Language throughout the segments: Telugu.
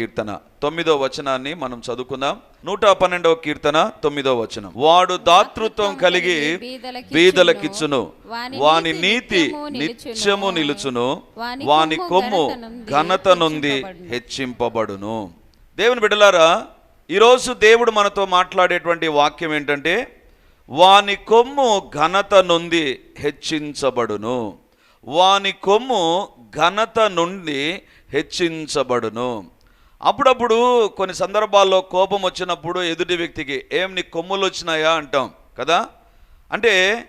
కీర్తన. తొమ్మిదో వచనాన్ని మనం చదువుకుందాం. నూట పన్నెండవ కీర్తన తొమ్మిదో వచనం. వాడు దాతృత్వం కలిగి బీదలకిచ్చును. వాని నీతి నిత్యము నిలుచును. వాని కొమ్ము ఘనత నొంది హెచ్చింపబడును. దేవుని బిడ్డలారా ఈరోజు దేవుడు మనతో మాట్లాడేటువంటి వాక్యం ఏంటంటే వాని కొమ్ము ఘనత నొంది హెచ్చించబడును. వాని కొమ్ము ఘనత నుండి హెచ్చించబడును. అప్పుడప్పుడు కొన్ని సందర్భాల్లో కోపం వచ్చినప్పుడు ఎదుటి వ్యక్తికి ఏం నీ కొమ్ములు వచ్చినాయా? అంటాం కదా? అంటే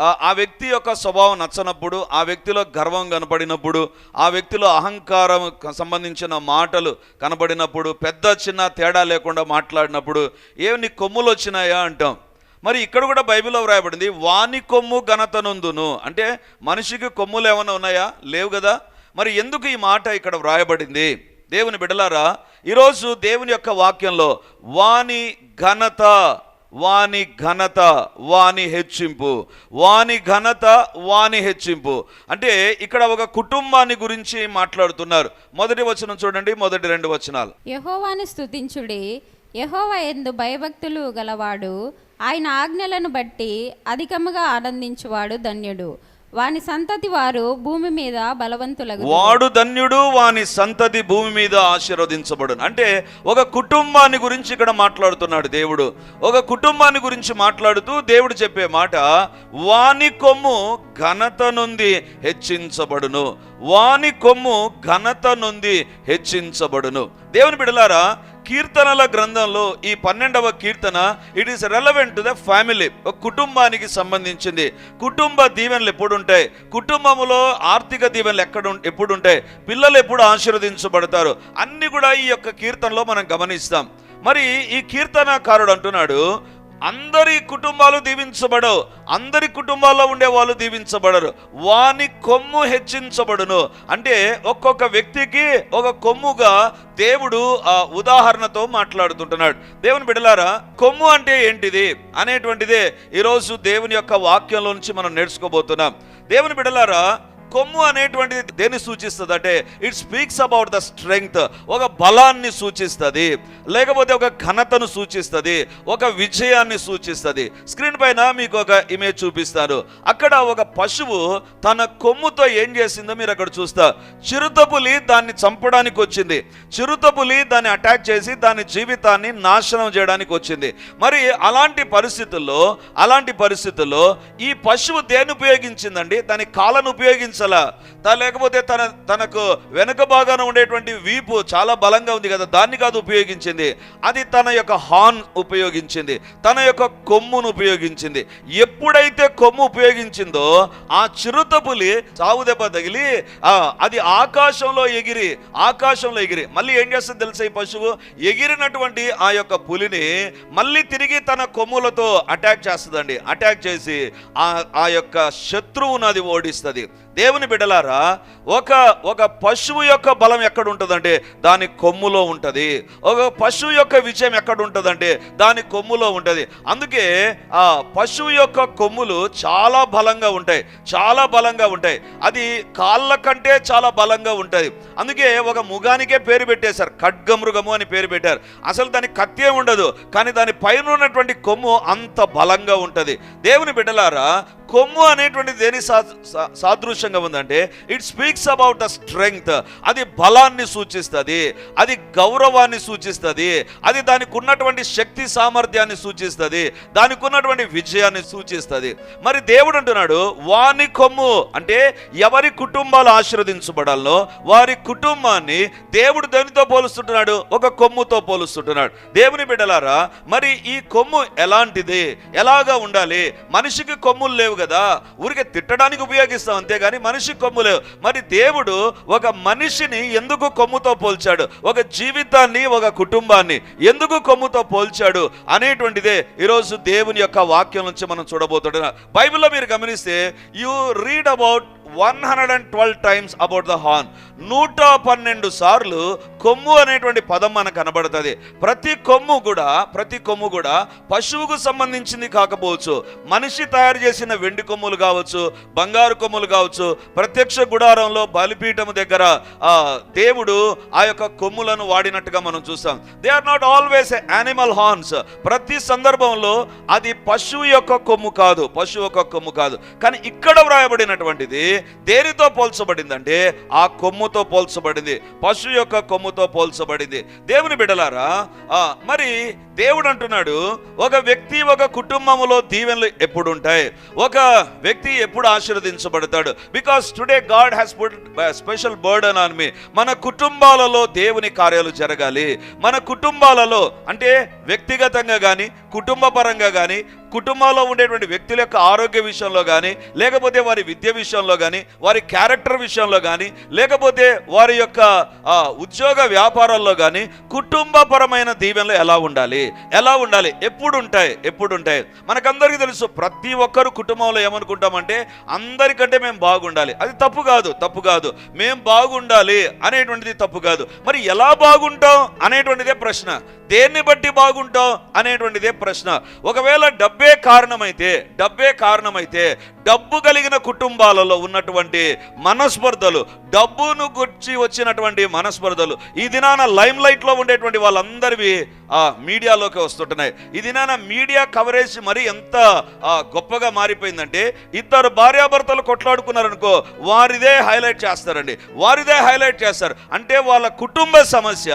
ఆ- వ్యక్తి యొక్క స్వభావం నచ్చనప్పుడు ఆ వ్యక్తిలో గర్వం కనపడినప్పుడు ఆ వ్యక్తిలో అహంకారం సంబంధించిన మాటలు కనబడినప్పుడు పెద్ద చిన్న తేడా లేకుండా మాట్లాడినప్పుడు ఏం నీ కొమ్ములు వచ్చినాయా? అంటాం. మరి ఇక్కడ కూడా బైబిల్లో వ్రాయబడింది వాని కొమ్ము ఘనతనుందును అంటే మనిషికి కొమ్ములు ఏమైనా ఉన్నాయా? లేవు కదా? మరి ఎందుకు ఈ మాట ఇక్కడ వ్రాయబడింది? దేవుని బిడలారా ఈరోజు దేవుని యొక్క వాక్యంలో వాని ఘనత వాని ఘనత వాని హెచ్చింపు. వాని ఘనత వాని హెచ్చింపు. అంటే ఇక్కడ ఒక కుటుంబాన్ని గురించి మాట్లాడుతున్నారు. మొదటి వచనం చూడండి మొదటి రెండు వచనాలు. యహోవాని స్థుతించుడి యహోవా ఎందు భయభక్తులు గలవాడు. ఆయన ఆజ్ఞలను బట్టి అధికముగా ఆనందించువాడు ధన్యుడు. వాని సంతతి వారు భూమి మీద బలవంతులగు వాడు ధన్యుడు వాని సంతతి భూమి మీద ఆశీర్వదించబడును. అంటే ఒక కుటుంబాన్ని గురించి ఇక్కడ మాట్లాడుతున్నాడు దేవుడు. ఒక కుటుంబాన్ని గురించి మాట్లాడుతూ దేవుడు చెప్పే మాట వాని కొమ్ము ఘనత నుండి హెచ్చించబడును. వాని కొమ్ము ఘనత నుండి హెచ్చించబడును. దేవుని బిడలారా కీర్తనల గ్రంథంలో ఈ పన్నెండవ కీర్తన it is relevant to the family ఒక కుటుంబానికి సంబంధించింది. కుటుంబ దీవెనలు ఎప్పుడు ఉంటాయి కుటుంబంలో ఆర్థిక దీవెనలు ఎక్కడ ఉం- ఎప్పుడు ఉంటాయి పిల్లలు ఎప్పుడు ఆశీర్వదించబడతారు? అన్ని కూడా ఈ యొక్క కీర్తనలో మనం గమనిస్తాం. మరి ఈ కీర్తనకారుడు అంటున్నాడు అందరి కుటుంబాలు దీవించబడవు అందరి కుటుంబాల్లో ఉండే వాళ్ళు దీవించబడరు. వాని కొమ్ము హెచ్చించబడును. అంటే ఒక్కొక్క వ్యక్తికి ఒక కొమ్ముగా దేవుడు ఆ ఉదాహరణతో మాట్లాడుతుంటున్నాడు. దేవుని బిడలారా కొమ్ము అంటే ఏంటిది అనేటువంటిదే ఈరోజు దేవుని యొక్క వాక్యంలో నుంచి మనం నేర్చుకోబోతున్నాం. దేవుని బిడలారా కొమ్ము అనేటువంటిది దేన్ని సూచిస్తుంది అంటే it speaks about the strength ఒక బలాన్ని సూచిస్తుంది లేకపోతే ఒక ఘనతను సూచిస్తుంది ఒక విజయాన్ని సూచిస్తుంది. స్క్రీన్ పైన మీకు ఒక ఇమేజ్ చూపిస్తారు అక్కడ ఒక పశువు తన కొమ్ముతో ఏం చేసిందో మీరు అక్కడ చూస్తా. చిరుతపులి దాన్ని చంపడానికి వచ్చింది. చిరుతపులి దాన్ని అటాక్ చేసి దాని జీవితాన్ని నాశనం చేయడానికి వచ్చింది. మరి అలాంటి పరిస్థితుల్లో అలాంటి పరిస్థితుల్లో ఈ పశువు దేన్ని ఉపయోగించిందండి? దాని కాలను ఉపయోగించ అసలు లేకపోతే తన తనకు వెనుక భాగాన ఉండేటువంటి వీపు చాలా బలంగా ఉంది కదా దాన్ని కాదు ఉపయోగించింది. అది తన యొక్క హార్న్ ఉపయోగించింది తన యొక్క కొమ్మును ఉపయోగించింది. ఎప్పుడైతే కొమ్ము ఉపయోగించిందో ఆ చిరుతపులి చావు దెబ్బ తగిలి ఆ, అది ఆకాశంలో ఎగిరి ఆకాశంలో ఎగిరి మళ్ళీ ఏం చేస్తుంది తెలుసా ఈ పశువు? ఎగిరినటువంటి ఆ యొక్క పులిని మళ్ళీ తిరిగి తన కొమ్ములతో అటాక్ చేస్తుందండి. అటాక్ చేసి ఆ ఆ యొక్క శత్రువును అది ఓడిస్తుంది. దేవుని బిడ్డలారా ఒక ఒక పశువు యొక్క బలం ఎక్కడ ఉంటుందంటే దాని కొమ్ములో ఉంటుంది. ఒక పశువు యొక్క విజయం ఎక్కడ ఉంటుందంటే దాని కొమ్ములో ఉంటుంది. అందుకే ఆ పశువు యొక్క కొమ్ములు చాలా బలంగా ఉంటాయి. చాలా బలంగా ఉంటాయి. అది కాళ్ళ కంటే చాలా బలంగా ఉంటుంది. అందుకే ఒక ముగానికే పేరు పెట్టేశారు. ఖడ్గమృగము అని పేరు పెట్టారు. అసలు దాని కత్తే ఉండదు. కానీ దాని పైన ఉన్నటువంటి కొమ్ము అంత బలంగా ఉంటుంది. దేవుని బిడ్డలారా కొమ్ము అనేటువంటి దేని సాదృశ్యంగా ఉందంటే it speaks about the strength అది బలాన్ని సూచిస్తుంది అది గౌరవాన్ని సూచిస్తుంది అది దానికి ఉన్నటువంటి శక్తి సామర్థ్యాన్ని సూచిస్తుంది దానికి ఉన్నటువంటి విజయాన్ని సూచిస్తుంది. మరి దేవుడు అంటున్నాడు వాని కొమ్ము అంటే ఎవరి కుటుంబాలు ఆశీర్వదించబడాలో వారి కుటుంబాన్ని దేవుడు దేనితో పోలుస్తుంటున్నాడు? ఒక కొమ్ముతో పోలుస్తుంటున్నాడు. దేవుని బిడ్డలారా మరి ఈ కొమ్ము ఎలాంటిది? ఎలాగా ఉండాలి? మనిషికి కొమ్ములు లేవు కదా? ఊరికే తిట్టడానికి ఉపయోగిస్తాం అంతేగాని మనిషి కొమ్ము లేవు మరి దేవుడు ఒక మనిషిని ఎందుకు కొమ్ముతో పోల్చాడు? ఒక జీవితాన్ని ఒక కుటుంబాన్ని ఎందుకు కొమ్ముతో పోల్చాడు అనేటువంటిదే ఈరోజు దేవుని యొక్క వాక్యం నుంచి మనం చూడబోతున్నాం. బైబిల్లో మీరు గమనిస్తే you read about one hundred and twelve times about the horn నూట పన్నెండు సార్లు కొమ్ము అనేటువంటి పదం మనకు కనబడుతుంది. ప్రతి కొమ్ము కూడా ప్రతి కొమ్ము కూడా పశువుకు సంబంధించింది కాకపోవచ్చు. మనిషి తయారు చేసిన వెండి కొమ్ములు కావచ్చు బంగారు కొమ్ములు కావచ్చు ప్రత్యక్ష గుడారంలో బలిపీఠము దగ్గర దేవుడు ఆ యొక్క కొమ్ములను వాడినట్టుగా మనం చూస్తాం. They are not always animal horns ప్రతి సందర్భంలో అది పశువు యొక్క కొమ్ము కాదు పశువు యొక్క కొమ్ము కాదు. కానీ ఇక్కడ వ్రాయబడినటువంటిది దేనితో పోల్చబడిందంటే ఆ కొమ్ముతో పోల్చబడింది. పశువు యొక్క కొమ్ముతో పోల్చబడింది. దేవుని బిడలారా ఆ, మరి దేవుడు అంటున్నాడు ఒక వ్యక్తి ఒక కుటుంబంలో దీవెనలు ఎప్పుడు ఉంటాయి ఒక వ్యక్తి ఎప్పుడు ఆశీర్వదించబడతాడు? Because today God has put special burden on me మన కుటుంబాలలో దేవుని కార్యాలు జరగాలి. మన కుటుంబాలలో అంటే వ్యక్తిగతంగా కానీ కుటుంబ పరంగా కానీ కుటుంబంలో ఉండేటువంటి వ్యక్తుల యొక్క ఆరోగ్య విషయంలో కానీ లేకపోతే వారి విద్య విషయంలో కానీ వారి క్యారెక్టర్ విషయంలో కానీ లేకపోతే వారి యొక్క ఉద్యోగ వ్యాపారాల్లో కానీ కుటుంబపరమైన దీవెనలు ఎలా ఉండాలి? ఎలా ఉండాలి? ఎప్పుడు ఉంటాయి ఎప్పుడు ఉంటాయి మనకందరికీ తెలుసు ప్రతి ఒక్కరు కుటుంబంలో ఏమనుకుంటామంటే అందరికంటే మేము బాగుండాలి. అది తప్పు కాదు తప్పు కాదు. మేము బాగుండాలి అనేటువంటిది తప్పు కాదు. మరి ఎలా బాగుంటాం అనేటువంటిదే ప్రశ్న. దేన్ని బట్టి బాగుంటావు అనేటువంటిదే ప్రశ్న. ఒకవేళ డబ్బే కారణమైతే డబ్బే కారణమైతే డబ్బు కలిగిన కుటుంబాలలో ఉన్నటువంటి మనస్పర్ధలు డబ్బును గుర్చి వచ్చినటువంటి మనస్పర్ధలు ఈ దినాన లైమ్ లైట్లో ఉండేటువంటి వాళ్ళందరివి ఆ మీడియాలోకి వస్తుంటున్నాయి. ఈ దినాన మీడియా కవరేజ్ మరి ఎంత గొప్పగా మారిపోయిందంటే ఇద్దరు భార్యాభర్తలు కొట్లాడుకున్నారనుకో వారిదే హైలైట్ చేస్తారండి. వారిదే హైలైట్ చేస్తారు. అంటే వాళ్ళ కుటుంబ సమస్య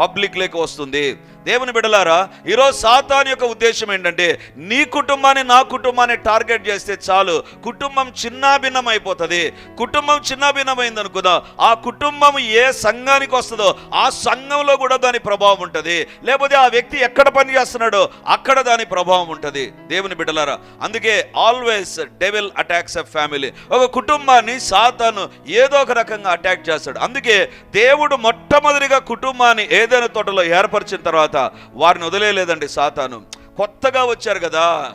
పబ్లిక్లోకి వస్తుంది. దేవుని బిడలారా ఈరోజు సాతాన్ యొక్క ఉద్దేశం ఏంటంటే నీ కుటుంబాన్ని నా కుటుంబాన్ని టార్గెట్ చేస్తే చాలు కుటుంబం చిన్నాభిన్నం అయిపోతుంది కుటుంబం చిన్నాభిన్నమైంది అనుకుందా ఆ కుటుంబం ఏ సంఘానికి వస్తుందో ఆ సంఘంలో కూడా దాని ప్రభావం ఉంటుంది. లేకపోతే ఆ వ్యక్తి ఎక్కడ పని చేస్తున్నాడో అక్కడ దాని ప్రభావం ఉంటుంది. దేవుని బిడ్డలారా అందుకే always devil attacks a family ఒక కుటుంబాన్ని సాతాను ఏదో ఒక రకంగా అటాక్ చేస్తాడు. అందుకే దేవుడు మొట్టమొదటిగా కుటుంబాన్ని ఏదైనా తోటలో ఏర్పరిచిన తర్వాత వారిని వదిలేయలేదండి సాతాను. కొత్తగా వచ్చారు కదా.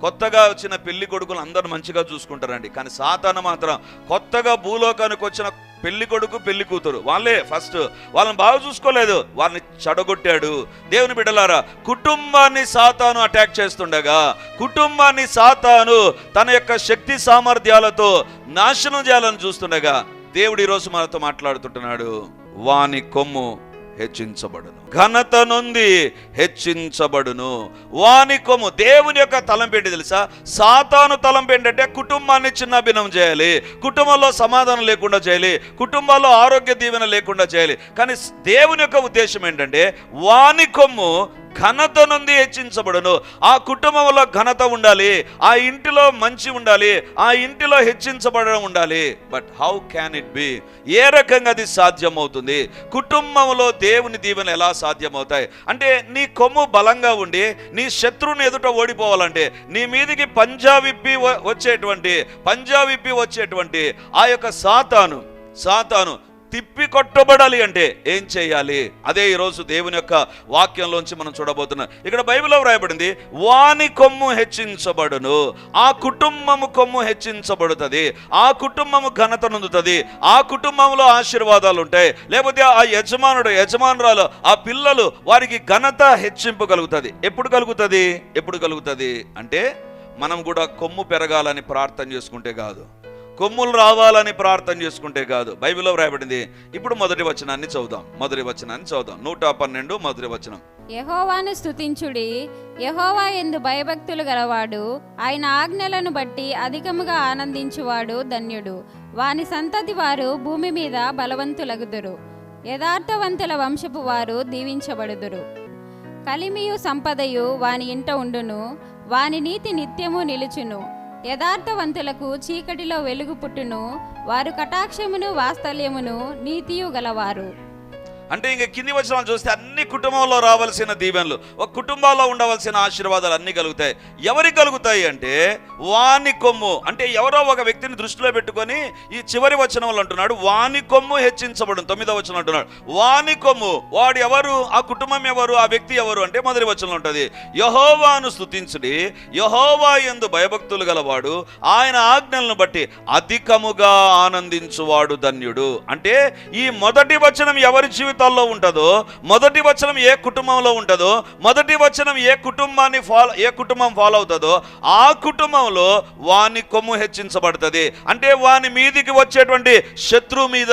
కొత్తగా వచ్చిన పెళ్ళి కొడుకులు అందరు మంచిగా చూసుకుంటారండి. కానీ సాతాను మాత్రం కొత్తగా భూలోకానికి వచ్చిన పెళ్ళి కొడుకు పెళ్ళి కూతురు. వాళ్ళే ఫస్ట్. వాళ్ళని బాగా చూసుకోలేదు. వాళ్ళని చెడగొట్టాడు. దేవుని బిడ్డలారా కుటుంబాన్ని సాతాను అటాక్ చేస్తుండగా కుటుంబాన్ని సాతాను తన యొక్క శక్తి సామర్థ్యాలతో నాశనం చేయాలని చూస్తుండగా దేవుడు ఈరోజు మనతో మాట్లాడుతుంటున్నాడు. వాని కొమ్ము హెచ్చించబడును. ఘనత నుండి హెచ్చించబడును. వాని కొమ్ము దేవుని యొక్క తలంపు తెలుసా? సాతాను తలంపు ఏంటంటే కుటుంబాన్ని చిన్నభిన్నం చేయాలి. కుటుంబంలో సమాధానం లేకుండా చేయాలి. కుటుంబాల్లో ఆరోగ్య దీవెన లేకుండా చేయాలి. కానీ దేవుని యొక్క ఉద్దేశం ఏంటంటే వాని కొమ్ము ఘనత నుండి హెచ్చించబడును. ఆ కుటుంబంలో ఘనత ఉండాలి ఆ ఇంటిలో మంచి ఉండాలి ఆ ఇంటిలో హెచ్చించబడడం ఉండాలి. But how can it be ఏ రకంగా అది సాధ్యమవుతుంది? కుటుంబంలో దేవుని దీవెన ఎలా సాధ్యమవుతాయి? అంటే నీ కొమ్ము బలంగా ఉండి నీ శత్రువుని ఎదుట ఓడిపోవాలంటే నీ మీదికి పంజాబిప్పి వచ్చేటువంటి పంజాబిప్పి వచ్చేటువంటి ఆ యొక్క సాతాను సాతాను తిప్పి కొట్టబడాలి అంటే ఏం చేయాలి? అదే ఈరోజు దేవుని యొక్క వాక్యంలోంచి మనం చూడబోతున్నాం. ఇక్కడ బైబిల్లో వ్రాయబడింది వాని కొమ్ము హెచ్చించబడును ఆ కుటుంబము కొమ్ము హెచ్చించబడుతుంది ఆ కుటుంబము ఘనత నొందుతుంది ఆ కుటుంబంలో ఆశీర్వాదాలు ఉంటాయి లేకపోతే ఆ యజమానుడు యజమానురాలు ఆ పిల్లలు వారికి ఘనత హెచ్చింపు కలుగుతుంది ఎప్పుడు కలుగుతుంది? ఎప్పుడు కలుగుతుంది? అంటే మనం కూడా కొమ్ము పెరగాలని ప్రార్థన చేసుకుంటే కాదు. కొమ్ములు రావాలని ప్రార్థన చేసుకుంటే కాదు. బైబిల్లో వ్రాయబడింది ఇప్పుడు మొదటి వచనాన్ని చదువుదాం. మొదటి వచనాన్ని చదువుదాం. నూట పన్నెండు మొదటి వచనం. యహోవాను స్తుతించుడి. యహోవా ఎందు భయభక్తులు గలవాడు ఆయన ఆజ్ఞలను బట్టి అధికముగా ఆనందించువాడు ధన్యుడు. వాని సంతతి వారు భూమి మీద బలవంతులగుదురు. యథార్థవంతుల వంశపు వారు దీవించబడుదురు. కలిమియు సంపదయు వాని ఇంట ఉండును. వాని నీతి నిత్యము నిలుచును. యథార్థవంతులకు చీకటిలో వెలుగు పుట్టును వారు కటాక్షమును వాత్సల్యమును నీతియు గలవారు. అంటే ఇంక కింది వచ్చిన చూస్తే అన్ని కుటుంబంలో రావాల్సిన దీవెనలు ఒక కుటుంబంలో ఉండవలసిన ఆశీర్వాదాలు అన్నీ కలుగుతాయి. ఎవరికి కలుగుతాయి అంటే వాని కొమ్ము. అంటే ఎవరో ఒక వ్యక్తిని దృష్టిలో పెట్టుకొని ఈ చివరి వచనంలో అంటున్నాడు వాని కొమ్ము హెచ్చించబడు తొమ్మిదో వచ్చిన అంటున్నాడు వాని కొమ్ము. వాడు ఎవరు? ఆ కుటుంబం ఎవరు? ఆ వ్యక్తి ఎవరు? అంటే మొదటి వచనంలో ఉంటుంది యహోవాను స్థుతించుడి యహోవా ఎందు భయభక్తులు గలవాడు ఆయన ఆజ్ఞలను బట్టి అధికముగా ఆనందించువాడు ధన్యుడు. అంటే ఈ మొదటి వచనం ఎవరి జీవితం ప్రాంతాల్లో ఉంటుందో మొదటి వచనం ఏ కుటుంబంలో ఉంటుందో మొదటి వచనం ఏ కుటుంబాన్ని ఫాలో ఏ కుటుంబం ఫాలో అవుతుందో ఆ కుటుంబంలో వాని కొమ్ము హెచ్చించబడుతుంది. అంటే వాని మీదికి వచ్చేటువంటి శత్రువు మీద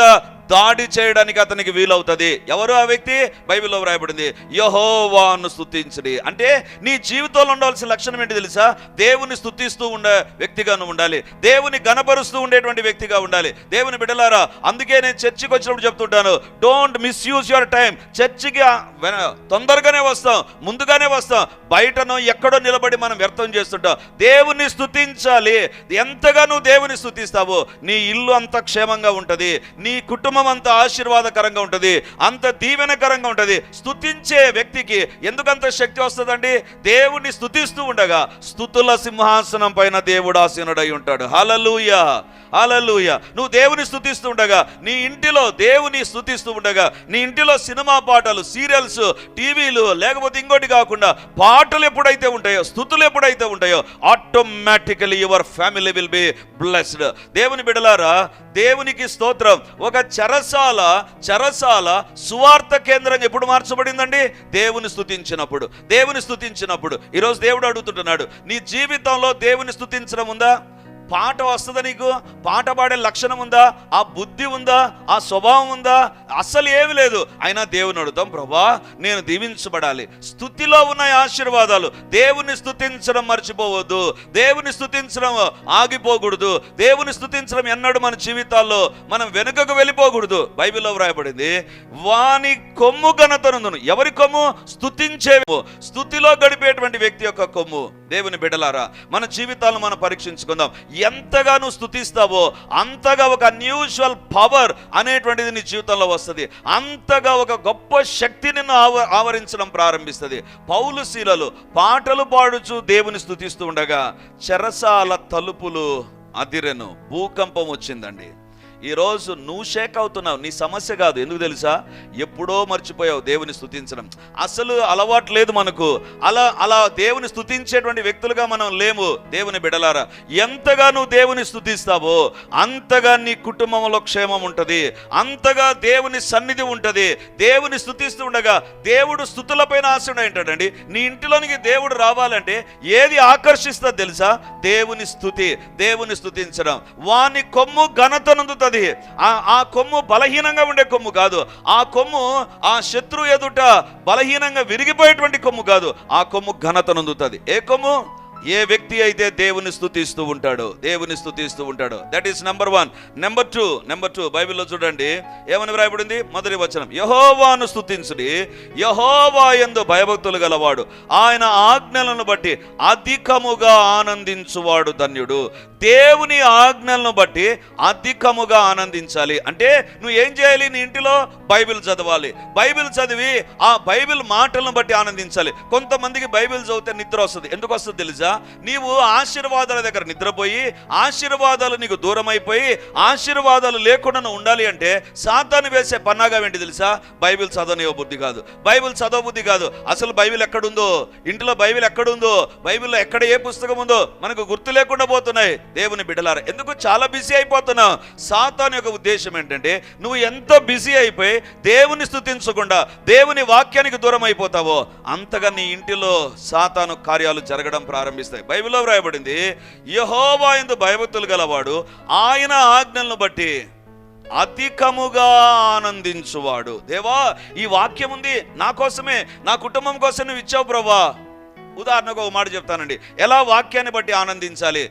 దాడి చేయడానికి అతనికి వీలవుతుంది. ఎవరు ఆ వ్యక్తి? బైబిల్లో వ్రాయబడింది. యహోవాను స్థుతించడి అంటే నీ జీవితంలో ఉండవలసిన లక్షణం ఏంటి తెలుసా? దేవుని స్థుతిస్తూ ఉండే వ్యక్తిగాను ఉండాలి. దేవుని గణపరుస్తూ ఉండేటువంటి వ్యక్తిగా ఉండాలి. దేవుని బిడ్డలారా అందుకే నేను చర్చికి వచ్చినప్పుడు చెప్తుంటాను. డోంట్ మిస్యూజ్ యువర్ టైం చర్చికి వెన- తొందరగానే వస్తాం ముందుగానే వస్తాం. బయటనో ఎక్కడో నిలబడి మనం వ్యర్థం చేస్తుంటాం. దేవుని స్థుతించాలి ఎంతగా నువ్వు దేవుని స్తుతిస్తావో నీ ఇల్లు అంత క్షేమంగా ఉంటుంది. నీ కుటుంబం అంత ఆశీర్వాదకరంగా ఉంటుంది అంత దీవెనకరంగా ఉంటుంది. స్థుతించే వ్యక్తికి ఎందుకంత శక్తి వస్తుందండి? దేవుని స్థుతిస్తూ ఉండగా స్థుతుల సింహాసనం పైన దేవుడు ఆసీనుడై ఉంటాడు. హలలుయ హలలుయ నువ్వు దేవుని స్థుతిస్తూ ఉండగా నీ ఇంటిలో దేవుని స్థుతిస్తూ ఉండగా నీ ఇంటిలో సినిమా పాటలు సీరియల్స్ టీవీలు లేకపోతే ఇంకోటి కాకుండా పాటలు ఎప్పుడైతే ఉంటాయో స్థుతులు ఎప్పుడైతే ఉంటాయో automatically your family will be blessed దేవుని బిడలారా దేవునికి స్తోత్రం. ఒక చెరసాల చెరసాల సువార్త కేంద్రం ఎప్పుడు మార్చబడిందండి? దేవుని స్థుతించినప్పుడు దేవుని స్థుతించినప్పుడు ఈరోజు దేవుడు అడుగుతుంటున్నాడు నీ జీవితంలో దేవుని స్థుతించడం ఉందా? పాట వస్తుందా నీకు? పాట పాడే లక్షణం ఉందా? ఆ బుద్ధి ఉందా? ఆ స్వభావం ఉందా? అస్సలు ఏమి లేదు. అయినా దేవుని అడుగుతాం ప్రభా నేను దీవించబడాలి. స్థుతిలో ఉన్న ఆశీర్వాదాలు. దేవుని స్థుతించడం మర్చిపోవద్దు. దేవుని స్థుతించడం ఆగిపోకూడదు. దేవుని స్థుతించడం ఎన్నడూ మన జీవితాల్లో మనం వెనుకకు వెళ్ళిపోకూడదు. బైబిల్లో వ్రాయబడింది వాని కొమ్ము ఘనతనందును. ఎవరి కొమ్ము? స్థుతించే స్థుతిలో గడిపేటువంటి వ్యక్తి యొక్క కొమ్ము. దేవుని బిడలారా మన జీవితాలను మనం పరీక్షించుకుందాం. ఎంతగా నువ్వు స్థుతిస్తావో అంతగా ఒక అన్యూజువల్ పవర్ అనేటువంటిది నీ జీవితంలో వస్తుంది. అంతగా ఒక గొప్ప శక్తి నిన్ను ఆవ ఆవరించడం ప్రారంభిస్తుంది. పౌలు శీలలు పాటలు పాడుచు దేవుని స్థుతిస్తూ ఉండగా చెరసాల తలుపులు అదిరెను. భూకంపం వచ్చిందండి. ఈరోజు నువ్వు షేక్ అవుతున్నావు నీ సమస్య కాదు. ఎందుకు తెలుసా? ఎప్పుడో మర్చిపోయావు దేవుని స్థుతించడం అసలు అలవాటు లేదు మనకు. అలా అలా దేవుని స్థుతించేటువంటి వ్యక్తులుగా మనం లేము. దేవుని బిడలారా ఎంతగా నువ్వు దేవుని స్థుతిస్తావో అంతగా నీ కుటుంబంలో క్షేమం ఉంటుంది. అంతగా దేవుని సన్నిధి ఉంటుంది. దేవుని స్థుతిస్తూ ఉండగా దేవుడు స్థుతులపైన ఆశ ఉంటాడండి నీ ఇంటిలోనికి దేవుడు రావాలంటే ఏది ఆకర్షిస్తా తెలుసా? దేవుని స్థుతి దేవుని స్థుతించడం వాని కొమ్ము ఘనతనందుతుంది ఆ ఆ కొమ్ము బలహీనంగా ఉండే కొమ్ము కాదు. ఆ కొమ్ము ఆ శత్రు ఎదుట బలహీనంగా విరిగిపోయేటువంటి కొమ్ము కాదు. ఆ కొమ్ము ఘనతనందుతుంది ఏ కొమ్ము? ఏ వ్యక్తి అయితే దేవుని స్థుతిస్తూ ఉంటాడు దేవుని స్థుతిస్తూ ఉంటాడు. That is number one number two number two బైబిల్లో చూడండి. ఏమని వ్రాయబడింది? మొదటి వచనం. యహోవాను స్థుతించుడి యహోవా ఎందు భయభక్తులు గలవాడు. ఆయన ఆజ్ఞలను బట్టి అధికముగా ఆనందించువాడు ధన్యుడు. దేవుని ఆజ్ఞలను బట్టి అధికముగా ఆనందించాలి. అంటే నువ్వు ఏం చేయాలి? నీ ఇంటిలో బైబిల్ చదవాలి. బైబిల్ చదివి ఆ బైబిల్ మాటలను బట్టి ఆనందించాలి. కొంతమందికి బైబిల్ చదివితే నిద్ర వస్తుంది. ఎందుకు వస్తుంది తెలుసా? నీవు ఆశీర్వాదాల దగ్గర నిద్రపోయి ఆశీర్వాదాలు నీకు దూరమైపోయి ఆశీర్వాదాలు లేకుండా నువ్వు ఉండాలి అంటే సాతాను వేసే పన్నాగా ఏంటి తెలుసా? బైబిల్ చదవనివ్వ బుద్ధి కాదు. బైబిల్ చదవ బుద్ధి కాదు. అసలు బైబిల్ ఎక్కడుందో? ఇంట్లో బైబిల్ ఎక్కడుందో? బైబిల్లో ఎక్కడ ఏ పుస్తకం ఉందో మనకు గుర్తు లేకుండా పోతున్నాయి. దేవుని బిడ్డలారా ఎందుకు చాలా బిజీ అయిపోతున్నావు సాతాను యొక్క ఉద్దేశం ఏంటంటే నువ్వు ఎంత బిజీ అయిపోయి దేవుని స్థుతించకుండా దేవుని వాక్యానికి దూరం అయిపోతావో అంతగా నీ ఇంటిలో సాతాను కార్యాలు జరగడం ప్రారంభిస్తాయి. బైబిల్లో వ్రాయబడింది యహోవా ఎందు భయభక్తులు గలవాడు ఆయన ఆజ్ఞలను బట్టి అధికముగా ఆనందించువాడు. దేవా ఈ వాక్యం ఉంది నా కోసమే నా కుటుంబం కోసం నువ్వు ఇచ్చావు ప్రభా ఉదాహరణకు ఒక మాట చెప్తానండి ఎలా వాక్యాన్ని బట్టి ఆనందించాలి?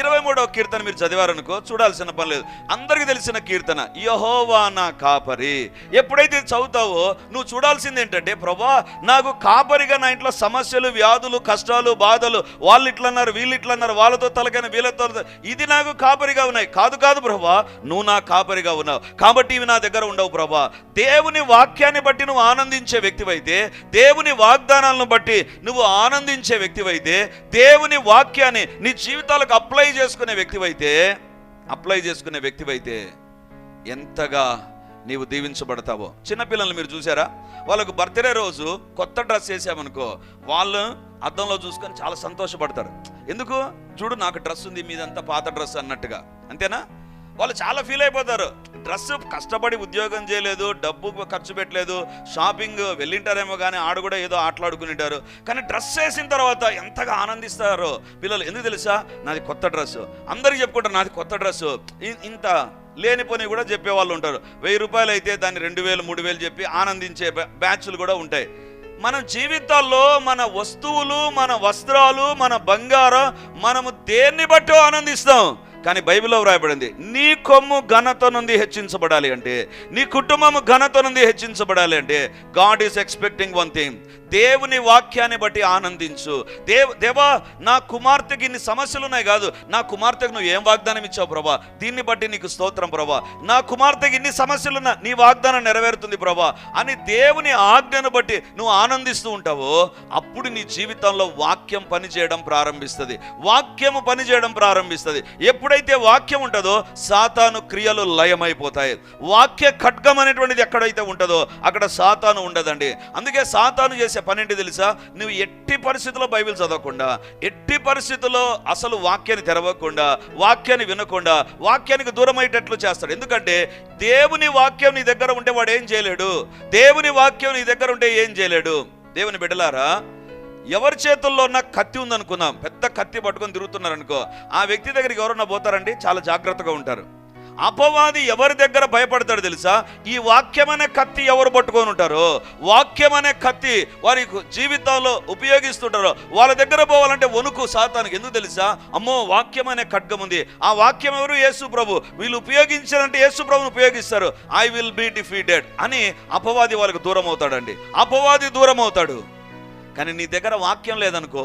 ఇరవై మూడవ కీర్తన మీరు చదివారనుకో చూడాల్సిన పని లేదు. అందరికీ తెలిసిన కీర్తన యహోవా నా కాపరి. ఎప్పుడైతే ఇది చదువుతావో నువ్వు చూడాల్సింది ఏంటంటే ప్రభా నాకు కాపరిగా నా ఇంట్లో సమస్యలు వ్యాధులు కష్టాలు బాధలు వాళ్ళు ఇట్లన్నారు వీళ్ళు ఇట్లన్నారు వాళ్ళతో తలకైన వీళ్ళతో ఇది నాకు కాపరిగా ఉన్నాయి. కాదు కాదు ప్రభా నువ్వు నా కాపరిగా ఉన్నావు. కాబట్టి ఇవి నా దగ్గర ఉండవు ప్రభా. దేవుని వాక్యాన్ని బట్టి నువ్వు ఆనందించే వ్యక్తివైతే దేవుని వాగ్దానాలను బట్టి నువ్వు ఆనందించే వ్యక్తివైతే దేవుని వాక్యాన్ని నీ జీవితాలకు అప్లై చేసుకునే వ్యక్తివైతే అప్లై చేసుకునే వ్యక్తివైతే ఎంతగా నీవు దీవించబడతావో. చిన్నపిల్లల్ని మీరు చూసారా వాళ్ళకు బర్త్డే రోజు కొత్త డ్రెస్ వేసామనుకో వాళ్ళు అద్దంలో చూసుకొని చాలా సంతోషపడతారు. ఎందుకు? చూడు నాకు డ్రెస్ ఉంది మీదంతా పాత డ్రెస్ అన్నట్టుగా. అంతేనా? వాళ్ళు చాలా ఫీల్ అయిపోతారు. డ్రెస్ కష్టపడి ఉద్యోగం చేయలేదు డబ్బు ఖర్చు పెట్టలేదు షాపింగ్ వెళ్ళింటారేమో కానీ ఆడ కూడా ఏదో ఆటలాడుకునింటారు కానీ డ్రెస్ వేసిన తర్వాత ఎంతగా ఆనందిస్తారు. పిల్లలు ఎందుకు తెలుసా? నాది కొత్త డ్రెస్ అందరికీ చెప్పుకుంటారు నాది కొత్త డ్రెస్ ఇంత లేనిపోని కూడా చెప్పే వాళ్ళు ఉంటారు. వెయ్యి రూపాయలు అయితే దాన్ని రెండు వేలు మూడు వేలు చెప్పి ఆనందించే బ్యాచ్లు కూడా ఉంటాయి. మన జీవితాల్లో మన వస్తువులు మన వస్త్రాలు మన బంగారం మనము దేన్ని బట్టో ఆనందిస్తాం? కానీ బైబిల్లో వ్రాయబడింది నీ కొమ్ము ఘనత నుండి హెచ్చించబడాలి అంటే నీ కుటుంబము ఘనత నుండి హెచ్చించబడాలి అంటే God is expecting one thing దేవుని వాక్యాన్ని బట్టి ఆనందించు. దేవ్ దేవా నా కుమార్తెకి ఇన్ని సమస్యలు ఉన్నాయి కాదు. నా కుమార్తెకు నువ్వు ఏం వాగ్దానం ఇచ్చావు ప్రభా? దీన్ని బట్టి నీకు స్తోత్రం ప్రభా. నా కుమార్తెకి ఇన్ని సమస్యలున్నా నీ వాగ్దానం నెరవేరుతుంది ప్రభా. అని దేవుని ఆజ్ఞను బట్టి నువ్వు ఆనందిస్తూ ఉంటావో అప్పుడు నీ జీవితంలో వాక్యం పనిచేయడం ప్రారంభిస్తుంది. వాక్యము పనిచేయడం ప్రారంభిస్తుంది. ఎప్పుడైతే వాక్యం ఉంటుందో సాతాను క్రియలు లయమైపోతాయి. వాక్య ఖడ్గం అనేటువంటిది ఎక్కడైతే ఉంటుందో అక్కడ సాతాను ఉండదండి. అందుకే సాతాను చేసే పని ఏంటి తెలుసా? నువ్వు ఎట్టి పరిస్థితుల్లో బైబిల్ చదవకుండా ఎట్టి పరిస్థితుల్లో అసలు వాక్యాన్ని తెరవకుండా వాక్యాన్ని వినకుండా వాక్యానికి దూరం అయ్యేటట్లు చేస్తాడు. ఎందుకంటే దేవుని వాక్యం నీ దగ్గర ఉంటే వాడు ఏం చేయలేడు. దేవుని వాక్యం నీ దగ్గర ఉంటే ఏం చేయలేడు. దేవుని బిడ్డలారా ఎవరి చేతుల్లో ఉన్న కత్తి ఉందనుకుందాం. పెద్ద కత్తి పట్టుకొని తిరుగుతున్నారనుకో. ఆ వ్యక్తి దగ్గరికి ఎవరన్నా పోతారండి? చాలా జాగ్రత్తగా ఉంటారు. అపవాది ఎవరి దగ్గర భయపడతాడు తెలుసా? ఈ వాక్యం అనే కత్తి ఎవరు పట్టుకొని ఉంటారో వాక్యం అనే కత్తి వారి జీవితాల్లో ఉపయోగిస్తుంటారో వాళ్ళ దగ్గర పోవాలంటే వణుకు సాతానికి ఎందుకు తెలుసా? అమ్మో వాక్యం అనే ఖడ్గం ఉంది. ఆ వాక్యం ఎవరు? యేసు ప్రభు. వీళ్ళు ఉపయోగించారంటే యేసు ప్రభుని ఉపయోగిస్తారు. ఐ విల్ బీ డిఫీటెడ్ అని అపవాది వాళ్ళకి దూరం అవుతాడండి అపవాది దూరం అవుతాడు కానీ నీ దగ్గర వాక్యం లేదనుకో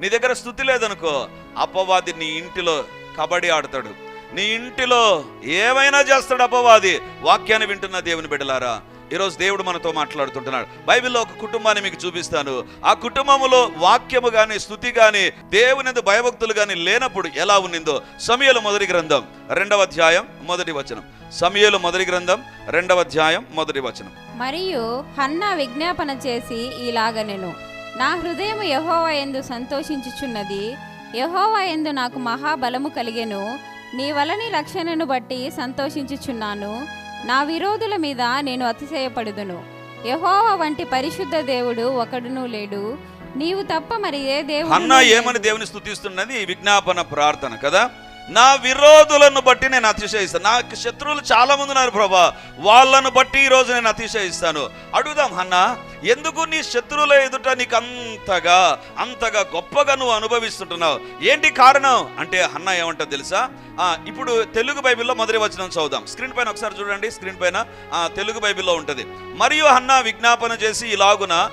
నీ దగ్గర స్థుతి లేదనుకో అపవాది నీ ఇంటిలో కబడ్డీ ఆడతాడు. నీ ఇంటిలో ఏమైనా చేస్తాడు అపవాది? వాక్యాన్ని వింటున్న దేవుని బిడ్డలారా ఈరోజు దేవుడు మనతో మాట్లాడుతుంటున్నాడు. బైబిల్లో ఒక కుటుంబాన్ని మీకు చూపిస్తాను. ఆ కుటుంబములో వాక్యము కానీ స్థుతి కానీ దేవుని భయభక్తులు కానీ లేనప్పుడు ఎలా ఉన్నిందో సమయలు మొదటి గ్రంథం రెండవ అధ్యాయం మొదటి వచనం. సమయలు మొదటి గ్రంథం రెండవ అధ్యాయం మొదటి వచనం. మరియు హన్నా విజ్ఞాపన చేసి ఇలాగనెను. నా హృదయం యహోవా ఎందు సంతోషించుచున్నది. యహోవా ఎందు నాకు మహాబలము కలిగెను. నీ వలని రక్షణను బట్టి సంతోషించుచున్నాను. నా విరోధుల మీద నేను అతిశయపడుదును. యహోవా వంటి పరిశుద్ధ దేవుడు ఒకడును లేడు. నీవు తప్ప మరి ఏ దేవుడు అన్న ఏమని దేవుని స్తుతిస్తున్నది ఈ విజ్ఞాపన ప్రార్థన కదా? నా విరోధులను బట్టి నేను అతిశయిస్తాను. నాకు శత్రువులు చాలా మంది ఉన్నారు ప్రభా. వాళ్ళను బట్టి ఈ రోజు నేను అతిశయిస్తాను. అడుగుదాం అన్న ఎందుకు నీ శత్రువుల ఎదుట నీకు అంతగా అంతగా గొప్పగా నువ్వు అనుభవిస్తుంటున్నావు? ఏంటి కారణం? అంటే అన్న ఏమంటో తెలుసా? ఇప్పుడు తెలుగు బైబిల్లో మొదటి వచనం చదువుదాం. స్క్రీన్ పైన ఒకసారి చూడండి. స్క్రీన్ పైన తెలుగు బైబిల్లో ఉంటుంది. మరియు అన్న విజ్ఞాపన చేసి ఇలాగున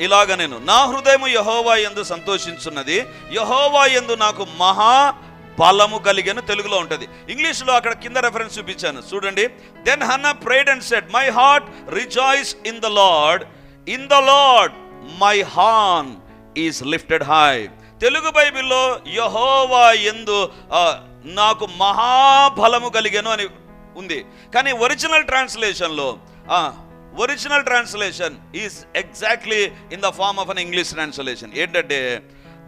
ఇలాగ నేను నా హృదయము యహోవా ఎందు సంతోషించున్నది. యహోవా ఎందు నాకు మహా బలము కలిగను తెలుగులో ఉంటుంది. ఇంగ్లీష్లో అక్కడ కింద రెఫరెన్స్ చూపించాను. చూడండి. Then Hannah prayed and said my heart rejoices in the lord in the lord my horn is lifted high Telugu బైబిల్లో యహోవా ఎందు నాకు మహాబలము కలిగాను అని ఉంది. కానీ original ట్రాన్స్లేషన్లో original translation is exactly in the form of an English translation ఏంటంటే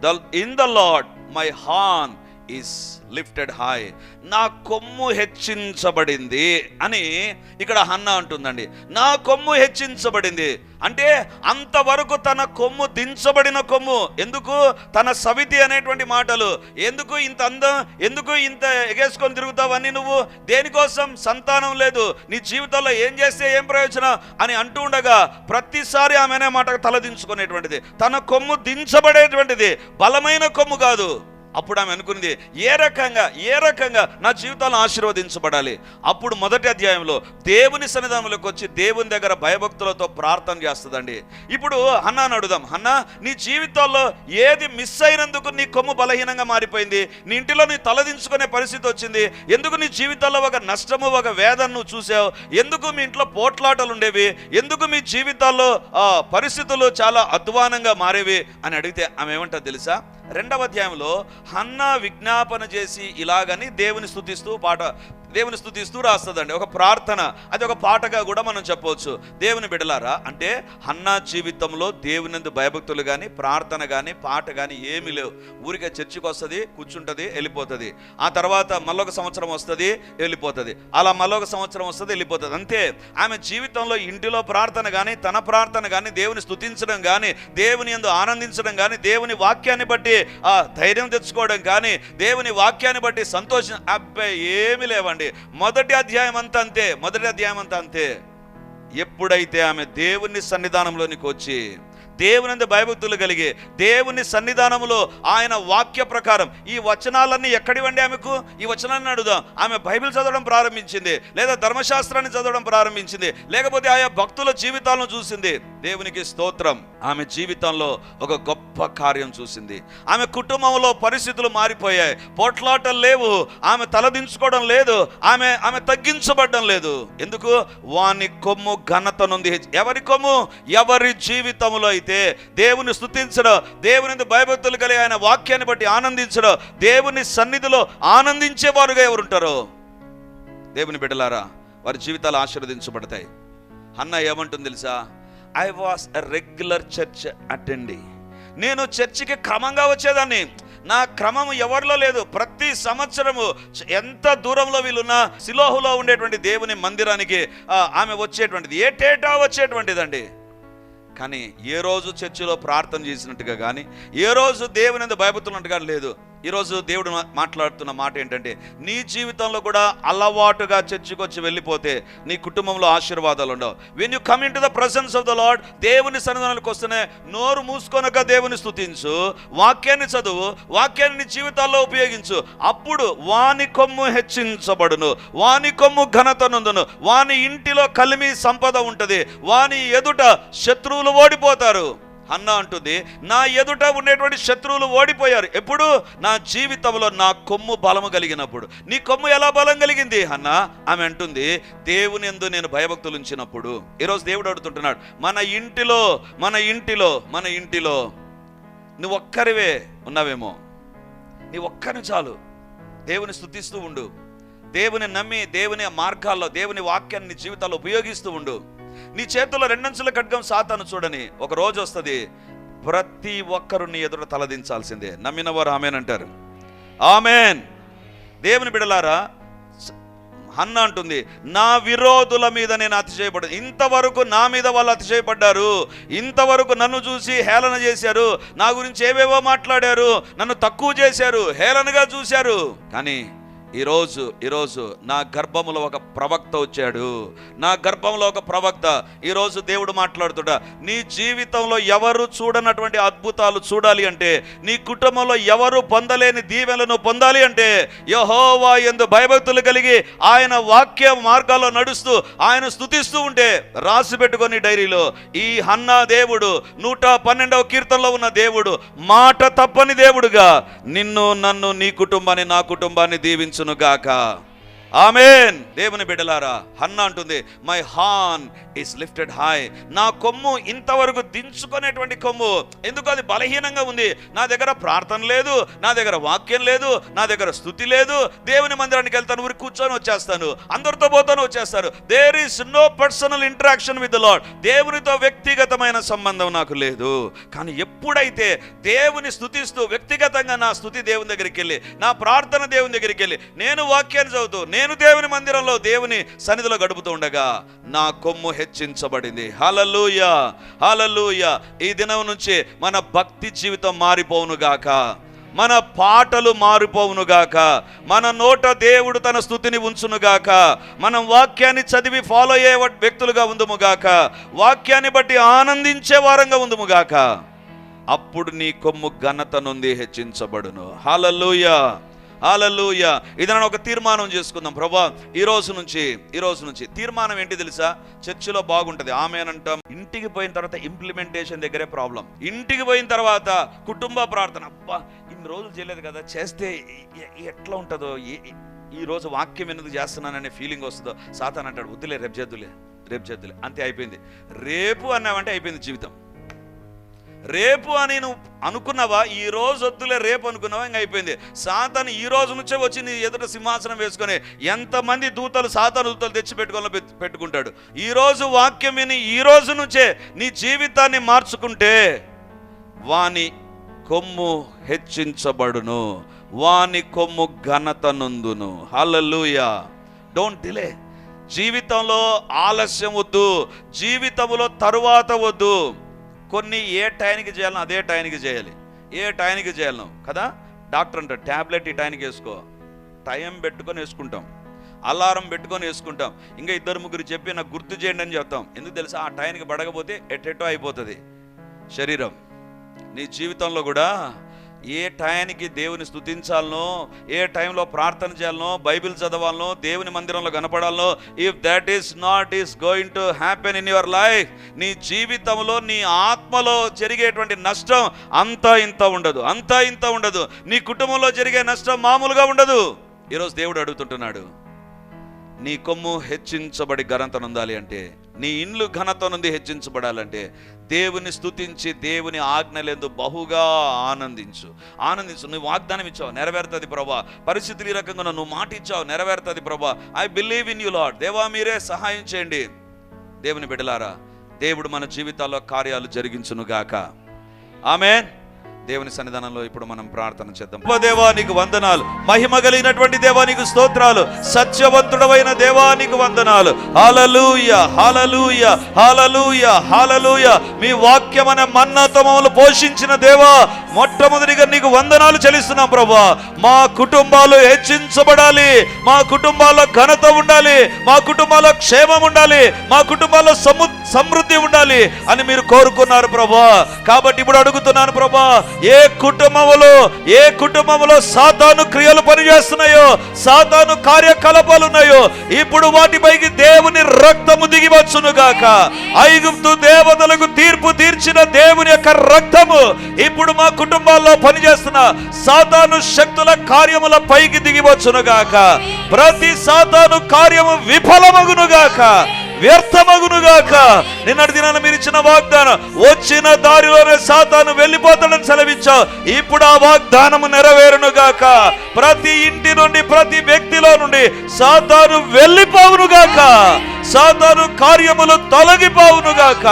the in the Lord my horn is lifted high నా కొమ్ము హెచ్చించబడింది అని ఇక్కడ హన్న అంటుందండి. నా కొమ్ము హెచ్చించబడింది. అంటే అంతవరకు తన కొమ్ము దించబడిన కొమ్ము. ఎందుకు? తన సవితి అనేటువంటి మాటలు. ఎందుకు ఇంత అందం? ఎందుకు ఇంత ఎగేసుకొని తిరుగుతావని నువ్వు? దేనికోసం? సంతానం లేదు. నీ జీవితంలో ఏం చేస్తే ఏం ప్రయోజనం? అని అంటూ ఉండగా ప్రతిసారి ఆమెనే మాట తలదించుకునేటువంటిది తన కొమ్ము దించబడేటువంటిది. బలమైన కొమ్ము కాదు. అప్పుడు ఆమె అనుకుంది ఏ రకంగా ఏ రకంగా నా జీవితాలను ఆశీర్వదించబడాలి? అప్పుడు మొదటి అధ్యాయంలో దేవుని సన్నిధానంలోకి వచ్చి దేవుని దగ్గర భయభక్తులతో ప్రార్థన చేస్తుందండి. ఇప్పుడు అన్నాను అడుదాం అన్న నీ జీవితాల్లో ఏది మిస్ అయినందుకు నీ కొమ్ము బలహీనంగా మారిపోయింది? నీ ఇంటిలో నీ తలదించుకునే పరిస్థితి వచ్చింది? ఎందుకు నీ జీవితాల్లో ఒక నష్టము ఒక వేదన నువ్వు చూసావు? ఎందుకు మీ ఇంట్లో పోట్లాటలు ఉండేవి? ఎందుకు మీ జీవితాల్లో పరిస్థితులు చాలా అధ్వానంగా మారేవి? అని అడిగితే ఆమె ఏమంటారు తెలుసా? రెండవ అధ్యాయంలో హన్నా విజ్ఞాపన చేసి ఇలాగని దేవుని స్థుతిస్తూ పాట దేవుని స్థుతిస్తూ రాస్తుందండి. ఒక ప్రార్థన అది ఒక పాటగా కూడా మనం చెప్పవచ్చు. దేవుని బిడలారా అంటే అన్నా జీవితంలో దేవునందు భయభక్తులు కానీ ప్రార్థన కానీ పాట కానీ ఏమీ లేవు. ఊరికే చర్చికి వస్తుంది కూర్చుంటుంది వెళ్ళిపోతుంది. ఆ తర్వాత మళ్ళొక సంవత్సరం వస్తుంది వెళ్ళిపోతుంది. అలా మళ్ళొక సంవత్సరం వస్తుంది వెళ్ళిపోతుంది. అంతే. ఆమె జీవితంలో ఇంటిలో ప్రార్థన కానీ తన ప్రార్థన కానీ దేవుని స్థుతించడం కానీ దేవుని ఎందు ఆనందించడం కానీ దేవుని వాక్యాన్ని బట్టి ధైర్యం తెచ్చుకోవడం కానీ దేవుని వాక్యాన్ని బట్టి సంతోషం అబ్బాయి ఏమీ లేవండి. మొదటి అధ్యాయం అంతా అంతే మొదటి అధ్యాయం అంతా అంతే. ఎప్పుడైతే ఆమె దేవుని సన్నిధానంలోనికి వచ్చి దేవునందు భయభక్తులు కలిగి దేవుని సన్నిధానములో ఆయన వాక్య ప్రకారం ఈ వచనాలన్నీ ఎక్కడివండి ఆమెకు? ఈ వచనాన్ని అడుగుదాం. ఆమె బైబిల్ చదవడం ప్రారంభించింది లేదా ధర్మశాస్త్రాన్ని చదవడం ప్రారంభించింది లేకపోతే ఆయా భక్తుల జీవితాలను చూసింది. దేవునికి స్తోత్రం. ఆమె జీవితంలో ఒక గొప్ప కార్యం చూసింది. ఆమె కుటుంబంలో పరిస్థితులు మారిపోయాయి. పోట్లాటలు లేవు. ఆమె తలదించుకోవడం లేదు. ఆమె ఆమె తగ్గించబడడం లేదు. ఎందుకు? వాని కొమ్ము ఘనత నుండి ఎవరి కొమ్ము? ఎవరి జీవితంలో అయితే దేవుని స్థుతించడం దేవుని భయభక్తులు కలిగి ఆయన వాక్యాన్ని బట్టి ఆనందించడం దేవుని సన్నిధిలో ఆనందించేవారుగా ఎవరుంటారో? దేవుని బిడ్డలారా వారి జీవితాలు ఆశీర్వదించబడతాయి. అన్న ఏమంటుంది తెలుసా? I was a regular church attendee నేను చర్చికి క్రమంగా వచ్చేదాన్ని. నా క్రమం ఎవరిలో లేదు. ప్రతి సంవత్సరము ఎంత దూరంలో వీళ్ళున్నా సిలోహులో ఉండేటువంటి దేవుని మందిరానికి ఆ, ఆమె వచ్చేటువంటిది. ఏటేటా వచ్చేటువంటిదండి? కానీ ఏ రోజు చర్చిలో ప్రార్థన చేసినట్టుగా కానీ ఏ రోజు దేవుని భయపడుతున్నట్టుగా లేదు. ఈరోజు దేవుడు మాట్లాడుతున్న మాట ఏంటంటే నీ జీవితంలో కూడా అలవాటుగా చర్చికొచ్చి వెళ్ళిపోతే నీ కుటుంబంలో ఆశీర్వాదాలు ఉండవు. When you come to the presence of the Lord దేవుని సన్నిధానాలకు వస్తేనే నోరు మూసుకొనక దేవుని స్థుతించు వాక్యాన్ని చదువు వాక్యాన్ని నీ జీవితాల్లో ఉపయోగించు. అప్పుడు వాని కొమ్ము హెచ్చించబడును వాని కొమ్ము ఘనత నందును వాని ఇంటిలో కలిమి సంపద ఉంటుంది వాని ఎదుట శత్రువులు ఓడిపోతారు. అన్న అంటుంది నా ఎదుట ఉండేటువంటి శత్రువులు ఓడిపోయారు. ఎప్పుడు? నా జీవితంలో నా కొమ్ము బలము కలిగినప్పుడు. నీ కొమ్ము ఎలా బలం కలిగింది? అన్న ఆమె అంటుంది దేవుని ఎందు నేను భయభక్తులు ఉంచినప్పుడు. ఈరోజు దేవుడు అడుగుతుంటున్నాడు మన ఇంటిలో మన ఇంటిలో మన ఇంటిలో నువ్వు ఒక్కరివే ఉన్నావేమో. నీ ఒక్కరిని చాలు. దేవుని స్థుతిస్తూ ఉండు. దేవుని నమ్మి దేవుని మార్గాల్లో దేవుని వాక్యాన్ని జీవితాల్లో ఉపయోగిస్తూ ఉండు. నీ చేతుల్లో రెండంచుల ఖడ్గం సాతాను చూడని ఒక రోజు వస్తుంది. ప్రతి ఒక్కరు నీ ఎదుట తలదించాల్సిందే నమ్మిన వారు ఆమెనంటారు ఆమెన్. దేవుని బిడలారా అన్న అంటుంది నా విరోధుల మీద నేను అతిశయపడు ఇంతవరకు నా మీద వాళ్ళు అతిశయపడ్డారు. ఇంతవరకు నన్ను చూసి హేళన చేశారు. నా గురించి ఏవేవో మాట్లాడారు. నన్ను తక్కువ చేశారు. హేళనగా చూశారు. కానీ ఈరోజు ఈరోజు నా గర్భములో ఒక ప్రవక్త వచ్చాడు. నా గర్భంలో ఒక ప్రవక్త. ఈరోజు దేవుడు మాట్లాడుతుడా నీ జీవితంలో ఎవరు చూడనటువంటి అద్భుతాలు చూడాలి అంటే నీ కుటుంబంలో ఎవరు పొందలేని దీవెలను పొందాలి అంటే యహోవా ఎందు భయభక్తులు కలిగి ఆయన వాక్య మార్గాల్లో నడుస్తూ ఆయన స్థుతిస్తూ ఉంటే రాసి పెట్టుకొని డైరీలో. ఈ హన్నా దేవుడు నూట పన్నెండవ కీర్తనలో ఉన్న దేవుడు మాట తప్పని దేవుడుగా నిన్ను నన్ను నీ కుటుంబాన్ని నా కుటుంబాన్ని దీవించు గాక ఆమెన్. దేవుని బిడ్డలారా హన్న అంటుంది my horn is lifted high నా కొమ్ము ఇంతవరకు దించుకునేటువంటి కొమ్ము. ఎందుకు? అది బలహీనంగా ఉంది. నా దగ్గర ప్రార్థన లేదు నా దగ్గర వాక్యం లేదు నా దగ్గర స్థుతి లేదు. దేవుని మందిరానికి వెళ్తాను ఊరికి కూర్చొని వచ్చేస్తాను అందరితో పోతాను వచ్చేస్తాను there is no personal interaction with Lord దేవునితో వ్యక్తిగతమైన సంబంధం నాకు లేదు. కానీ ఎప్పుడైతే దేవుని స్థుతిస్తూ వ్యక్తిగతంగా నా స్థుతి దేవుని దగ్గరికి వెళ్ళి నా ప్రార్థన దేవుని దగ్గరికి వెళ్ళి నేను వాక్యాన్ని చదువుతూ నేను నేను దేవుని మందిరంలో దేవుని సన్నిధిలో గడుపుతూ ఉండగా నా కొమ్ము హెచ్చించబడింది. హలలుయ హలలుయ ఈ దినం నుంచి మన భక్తి జీవితం మారిపోవును గాక. మన పాటలు మారిపోవునుగాక మన నోట దేవుడు తన స్థుతిని ఉంచునుగాక మనం వాక్యాన్ని చదివి ఫాలో అయ్యే వ్యక్తులుగా ఉందముగాక వాక్యాన్ని బట్టి ఆనందించే వారంగా ఉందముగాక అప్పుడు నీ కొమ్ము ఘనత నుండి హెచ్చించబడును. హలలుయా హాలలుయ ఇదన ఒక తీర్మానం చేసుకుందాం. ప్రభా ఈ రోజు నుంచి ఈ రోజు నుంచి. తీర్మానం ఏంటి తెలుసా? చర్చిలో బాగుంటది. ఆమె అంటాం. ఇంటికి పోయిన తర్వాత ఇంప్లిమెంటేషన్ దగ్గరే ప్రాబ్లం ఇంటికి పోయిన తర్వాత కుటుంబ ప్రార్థన. అబ్బా ఇన్ని రోజులు చేయలేదు కదా. చేస్తే ఎట్లా ఉంటుందో? ఈ రోజు వాక్యం ఎందుకు చేస్తున్నాననే ఫీలింగ్ వస్తుందో సాతాన్ అంటాడు. వద్దులే రేపు చేద్దులే రేపు చేద్దులే. అంతే అయిపోయింది. రేపు అన్నావంటే అయిపోయింది జీవితం. రేపు అని నువ్వు అనుకున్నావా? ఈ రోజు వద్దులే రేపు అనుకున్నావా? ఇంకా అయిపోయింది. సాతాను ఈ రోజు నుంచే వచ్చి నీ ఎదుట సింహాసనం వేసుకొని ఎంతమంది దూతలు సాతాను దూతలు తెచ్చి పెట్టుకోవాలో పెట్టుకుంటాడు. ఈరోజు వాక్యం విని ఈ రోజు నుంచే నీ జీవితాన్ని మార్చుకుంటే వాని కొమ్ము హెచ్చించబడును. వాని కొమ్ము ఘనత నొందును. హల్లెలూయా. డోంట్ డిలే జీవితంలో ఆలస్యం వద్దు. జీవితంలో తరువాత వద్దు. కొన్ని ఏ టైంకి చేయాలో అదే టైంకి చేయాలి. ఏ టైంకి చేయాలను కదా? డాక్టర్ అంటారు ట్యాబ్లెట్ ఈ టైంకి వేసుకో. టైం పెట్టుకొని వేసుకుంటాం. అలారం పెట్టుకొని వేసుకుంటాం. ఇంకా ఇద్దరు ముగ్గురు చెప్పి నాకు గుర్తు చేయండి అని చెప్తాం. ఎందుకు తెలుసా? ఆ టైంకి పడకపోతే ఎట్టెటో అయిపోతుంది. శరీరం. నీ జీవితంలో కూడా ఏ టయానికి దేవుని స్తుతించాలనో ఏ టైంలో ప్రార్థన చేయాలనో బైబిల్ చదవాలనో దేవుని మందిరంలో కనపడాలనో if that is not is going to happen in your life నీ జీవితంలో నీ ఆత్మలో జరిగేటువంటి నష్టం అంతా ఇంత ఉండదు అంతా ఇంత ఉండదు. నీ కుటుంబంలో జరిగే నష్టం మామూలుగా ఉండదు. ఈరోజు దేవుడు అడుగుతుంటున్నాడు నీ కొమ్ము హెచ్చించబడి ఘనత నొందాలి అంటే నీ ఇండ్లు ఘనత నుండి హెచ్చించబడాలంటే దేవుని స్తుతించి దేవుని ఆజ్ఞలేందు బహుగా ఆనందించు. ఆనందించు. నువ్వు వాగ్దానం ఇచ్చావు నెరవేరుతుంది ప్రభా. పరిస్థితులు ఈ రకంగా నువ్వు మాట ఇచ్చావు నెరవేరుతుంది ప్రభా. I believe in you Lord దేవా మీరే సహాయం చేయండి. దేవుని బిడలారా దేవుడు మన జీవితాల్లో కార్యాలు జరిగించును గాక ఆమెన్ దేవుని సన్నిధానంలో ఇప్పుడు మనం ప్రార్థన చేద్దాం. దేవానికి దేవా నీకు వందనాలు. మహిమ కలిగినటువంటి దేవానికి స్తోత్రాలు. సత్యవంతుడమైన దేవానికి వందనాలు. హాలలూయ హాలలూయ హాలలూయ హాలలూయ మీ వాక్యం అనే మన్నతమములు పోషించిన దేవా మొట్టమొదటిగా నీకు వందనాలు చెల్లిస్తున్నాం ప్రభా. మా కుటుంబాలు హెచ్చించబడాలి. మా కుటుంబాల్లో ఘనత ఉండాలి. మా కుటుంబాల్లో క్షేమం ఉండాలి. మా కుటుంబాల్లో సముద్ర సమృద్ధి ఉండాలి అని మీరు కోరుకున్నారు ప్రభా. కాబట్టి ఇప్పుడు అడుగుతున్నాను ప్రభా ఏ కుటుంబంలో ఏ కుటుంబంలో సాతాను క్రియలు పనిచేస్తున్నాయో సాతాను కార్యకలాపాలు ఉన్నాయో ఇప్పుడు వాటిపైకి దేవుని రక్తము దిగివచ్చును గాక. ఐగుప్తు దేవతలకు తీర్పు తీర్చిన దేవుని యొక్క రక్తము ఇప్పుడు మా కుటుంబాల్లో పనిచేస్తున్న సాతాను శక్తుల కార్యముల పైకి దిగివచ్చును గాక. ప్రతి సాతాను కార్యము విఫలమగును గాక. వ్యర్థమగునుగాక. నిన్నటి దినాన మీరు ఇచ్చిన వాగ్దానం వచ్చిన దారిలోనే సాతాను వెళ్ళిపోతాడని సెలవిచ్చావు. ఇప్పుడు ఆ వాగ్దానము నెరవేరునుగాక. ప్రతి ఇంటి నుండి ప్రతి వ్యక్తిలో నుండి సాతాను వెళ్ళిపోవునుగాక. సాతాను కార్యములు తొలగిపోవునుగాక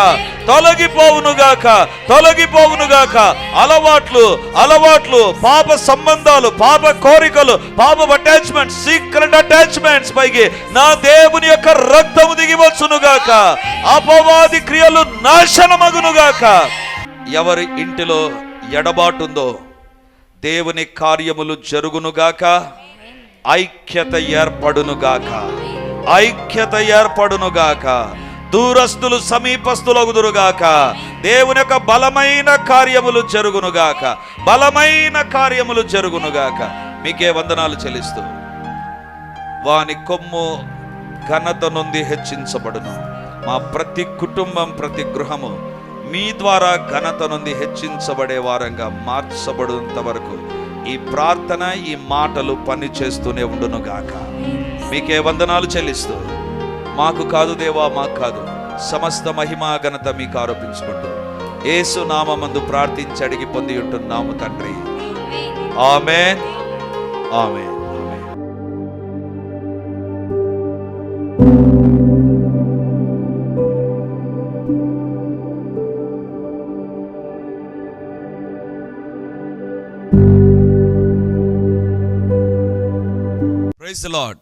తొలగిపోవునుగాక. తొలగిపోవునుగాక. అలవాట్లు అలవాట్లు పాప సంబంధాలు పాప కోరికలు పాప అటాచ్మెంట్ సీక్రెట్ అటాచ్మెంట్స్ పైకి నా దేవుని యొక్క రక్తము దిగివచ్చునుగాక అపవాది క్రియలు నాశనమగునుగాక. ఎవరి ఇంటిలో ఎడబాటుందో దేవుని కార్యములు జరుగునుగాక. ఐక్యత ఏర్పడునుగాక. ఐక్యత ఏర్పడునుగాక. దూరస్తులు సమీపస్తులగుదురుగాక దేవుని యొక్క బలమైన కార్యములు జరుగునుగాక. బలమైన కార్యములు జరుగునుగాక. మీకే వందనాలు చెల్లిస్తూ వాని కొమ్ము ఘనత నుండి హెచ్చించబడును. మా ప్రతి కుటుంబం ప్రతి గృహము మీ ద్వారా ఘనత నుండి హెచ్చించబడే వారంగా మార్చబడేంత వరకు ఈ ప్రార్థన ఈ మాటలు పని చేస్తూనే ఉండును గాక మీకే వందనాలు చెల్లిస్తూ మాకు కాదు దేవా మాకు కాదు. సమస్త మహిమా ఘనత మీకు ఆరోపించుకుంటూ ఏసు నామందు ప్రార్థించి అడిగి పొంది ఉంటున్నాము తండ్రి ఆమె ఆమె ప్రైజ్ లార్డ్